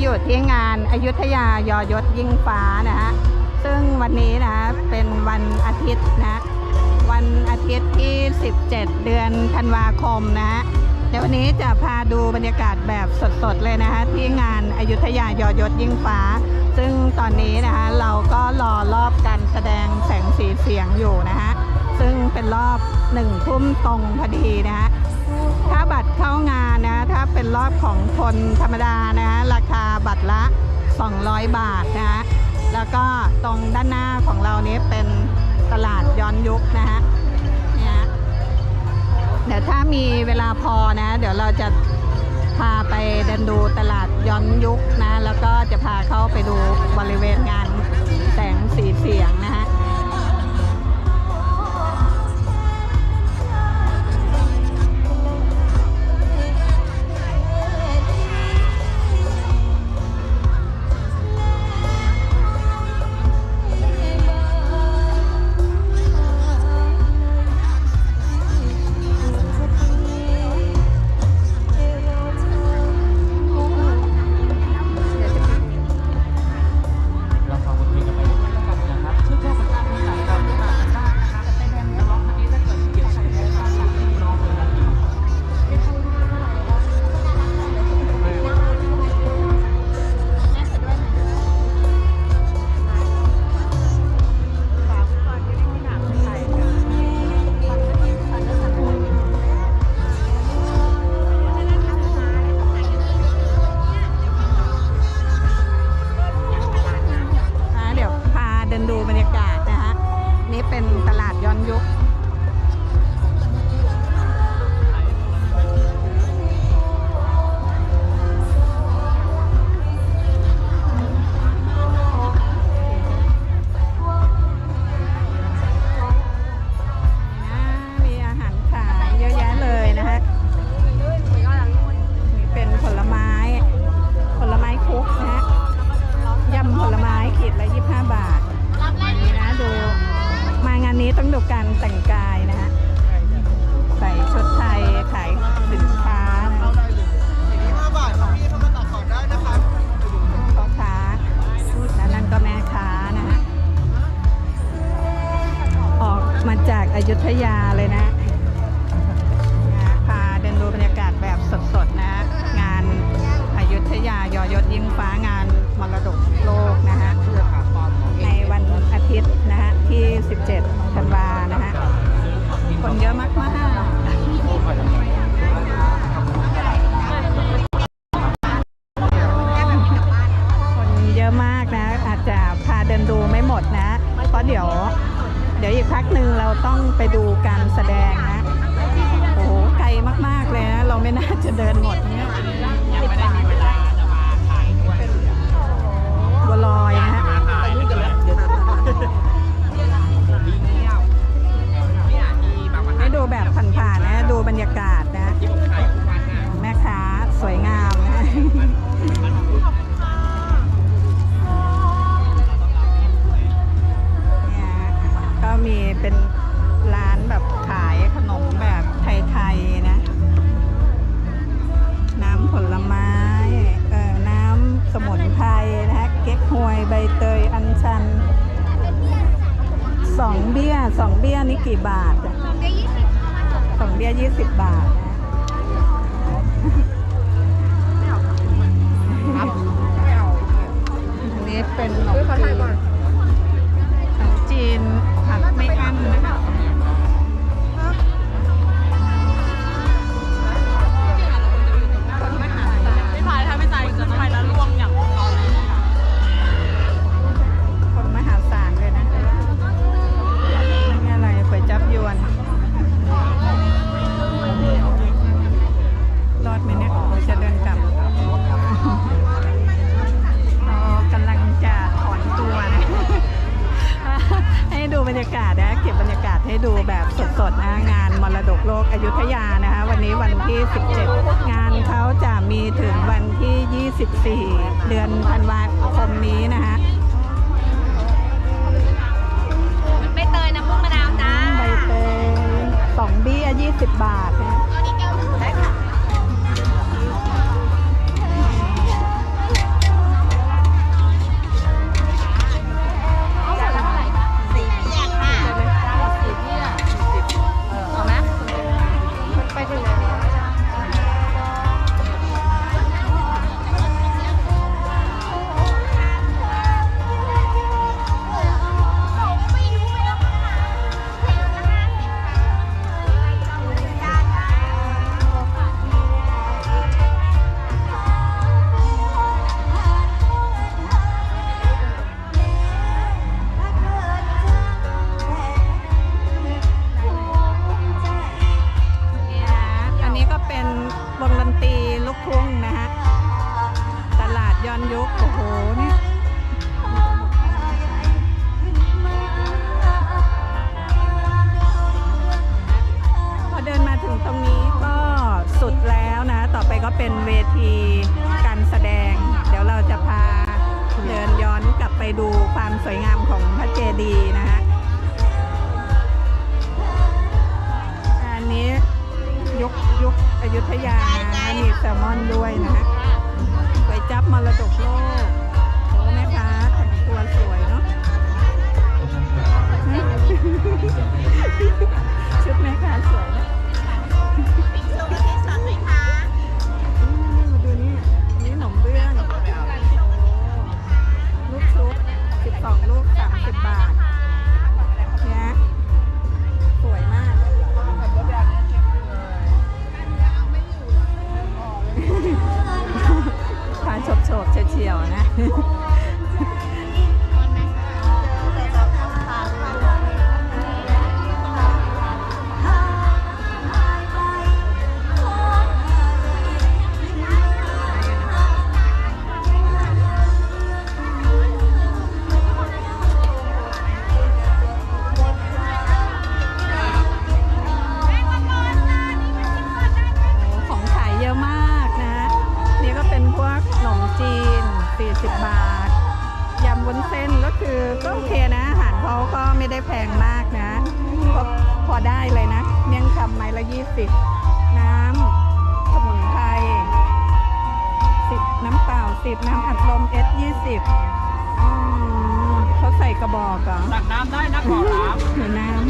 อยู่ที่งานอายุธยายอยศยิ่งฟ้านะฮะ ซึ่งวันนี้นะเป็นวันอาทิตย์นะ วันอาทิตย์ที่ 17 เดือนธันวาคมนะฮะเดี๋ยววันนี้จะพาดูบรรยากาศแบบสดๆเลยนะฮะที่งานอายุธยายอยศยิ่งฟ้า ซึ่งตอนนี้นะคะเราก็รอรอบการแสดงแสงสีเสียงอยู่นะฮะ ซึ่งเป็นรอบหนึ่งทุ่มตรงพอดีนะฮะ ถ้าบัตรเข้างานนะ ถ้าเป็นรอบของคนธรรมดานะราคาบัตรละ 200 บาทนะแล้วก็ตรงด้านหน้าของเรานี้เป็นตลาดย้อนยุคนะฮะเนี่ยฮะเดี๋ยวถ้ามีเวลาพอนะ เดี๋ยวเราจะพาไปเดินดูตลาดย้อนยุคนะ แล้วก็จะพาเข้าไปดูบริเวณ ยุทยาเลยนะ ต้องไปดูการแสดงนะ โอ้โห ไกลมาก ๆ เลยนะ เราไม่น่าจะเดินหมดเนี่ย สองเบี้ยนี่กี่บาทอะสองเบี้ยยี่สิบบาทนะอันนี้เป็นขนมจีนขนมจีนผักไม่อั้นนะคะ 24 เดือนธันวาคมนี้นะคะใบเตยน้ำผึ้งมะนาวจ้าใบเตยสองเบี้ยยี่สิบบาทนะ ไปดูความสวยงามของพระเจดีย์นะฮะอันนี้ยุคยุคอยุธยานะมีแซลมอนด้วยนะฮะก๋วยจับมรดกโลกโอ้แม่ค้าแต่งตัวสวยเนาะชุดแม่ค้าสวยนะำไม้ละ20น้ำสมุนไพร10น้ำเปล่า10น้ำอัดลมเอส20อืมเขาใส่กระบอกเหรอตักน้ำได้นะขอรับหรือน้ำ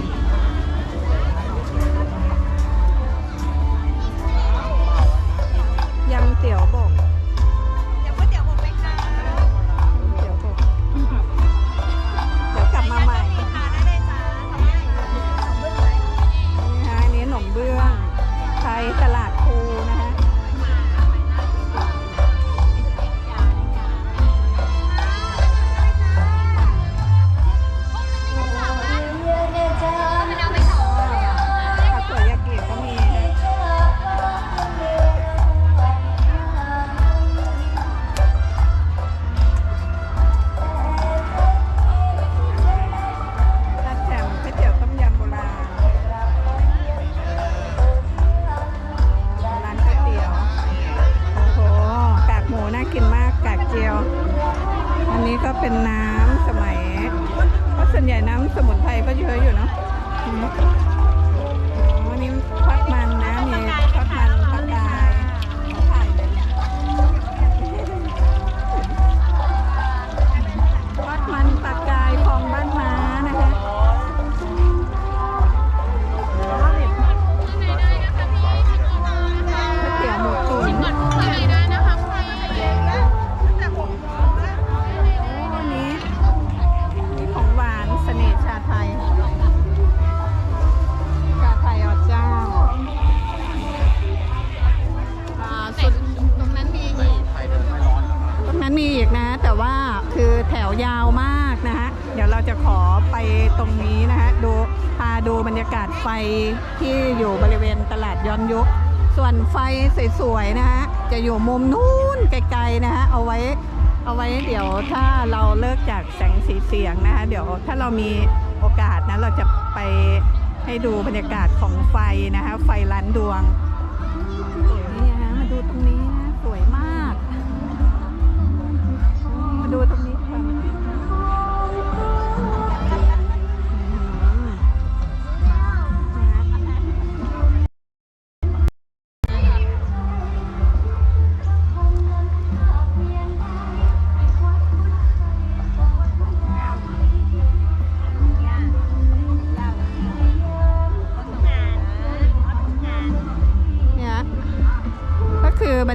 ยำเตี๋ยวบก ที่อยู่บริเวณตลาดย้อนยุค ส่วนไฟสวยๆนะฮะจะอยู่มุมนู้นไกลๆนะฮะเอาไว้เอาไว้เดี๋ยวถ้าเราเลิกจากแสงสีเสียงนะคะเดี๋ยวถ้าเรามีโอกาสนะเราจะไปให้ดูบรรยากาศของไฟนะคะไฟล้านดวงนี่ฮะมาดูตรงนี้นะสวยมากมาดูตรง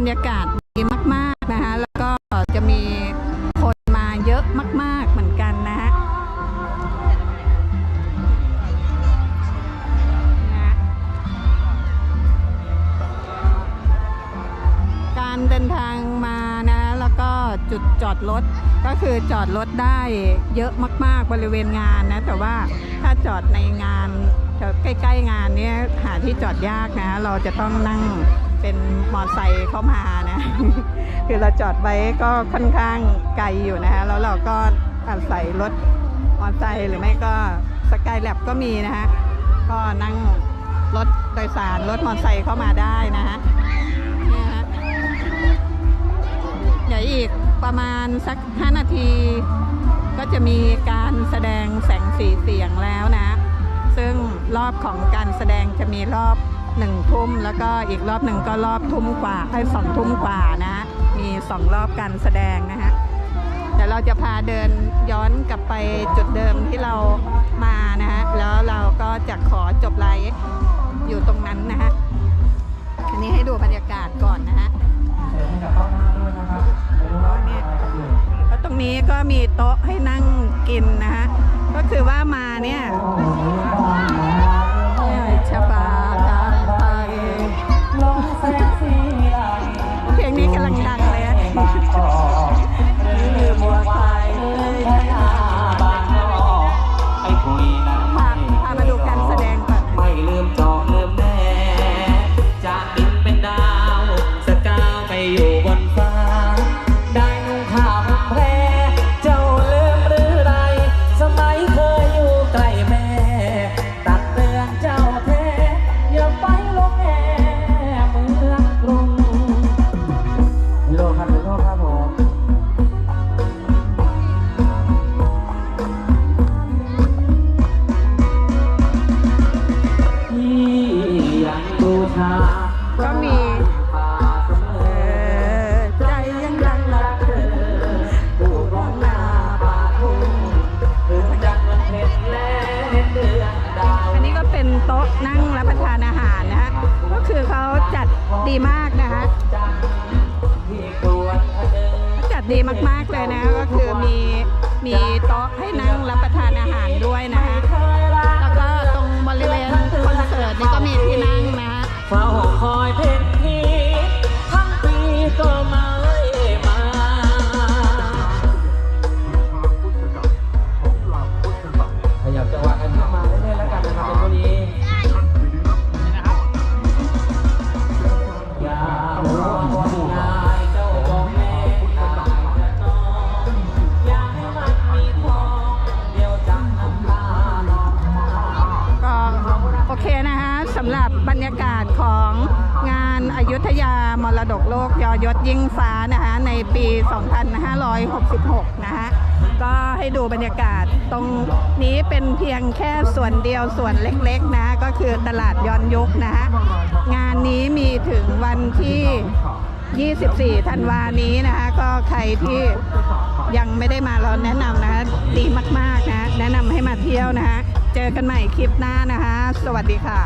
ยากาศดีมากๆนะคะแล้วก็จะมีคนมาเยอะมาก ๆเหมือนกันนะฮะนะการเดินทางมานะแล้วก็จุดจอดรถก็คือจอดรถได้เยอะมาก ๆบริเวณงานนะ แต่ว่าถ้าจอดในงานใกล้ ๆ งานเนี้ยหาที่จอดยากนะ เราจะต้องนั่ง เป็นมอไซค์เข้ามานะ คือเราจอดไว้ก็ค่อนข้างไกลอยู่นะฮะแล้วเราก็อาศัยรถมอไซค์หรือไม่ก็สกายแลบก็มีนะฮะก็นั่งรถโดยสารรถมอไซค์เข้ามาได้นะฮะนี่ฮะเดี๋ยวอีกประมาณสัก 5 นาที ก็จะมีการแสดงแสงสีเสียงแล้วนะ ซึ่งรอบของการแสดงจะมีรอบ หนึ่งทุ่มแล้วก็อีกรอบหนึ่งก็รอบทุ่มกว่าไอ้สองทุ่มกว่านะมีสองรอบการแสดงนะฮะเดี๋ยวเราจะพาเดินย้อนกลับไปจุดเดิมที่เรามานะฮะแล้วเราก็จะขอจบไลฟ์อยู่ตรงนั้นนะฮะอันนี้ให้ดูบรรยากาศก่อนนะฮะแล้วตรงนี้ก็มีโต๊ะให้นั่งกินนะฮะก็คือว่ามาเนี่ย ดังเลยอะ อันนี้ก็เป็นโต๊ะนั่งรับประทานอาหารนะฮะก็คือเขาจัดดีมากนะฮะจันทร์ที่กวนพะเนินจัดดีมากๆเลยนะก็คือมีมีโต๊ะให้นั่งรับประทานอาหารด้วยนะฮะแล้วก็ตรงบริเวณคอนเสิร์ตนี่ก็มีที่นั่ง งฟ้านะคะในปี 2566 นะฮะก็ให้ดูบรรยากาศตรงนี้เป็นเพียงแค่ส่วนเดียวส่วนเล็กๆนะก็คือตลาดย้อนยุคนะฮะงานนี้มีถึงวันที่ 24 ธันวานี้นะคะก็ใครที่ยังไม่ได้มาเราแนะนำนะคะดีมากๆนะแนะนำให้มาเที่ยวนะคะเจอกันใหม่คลิปหน้านะคะ สวัสดีค่ะ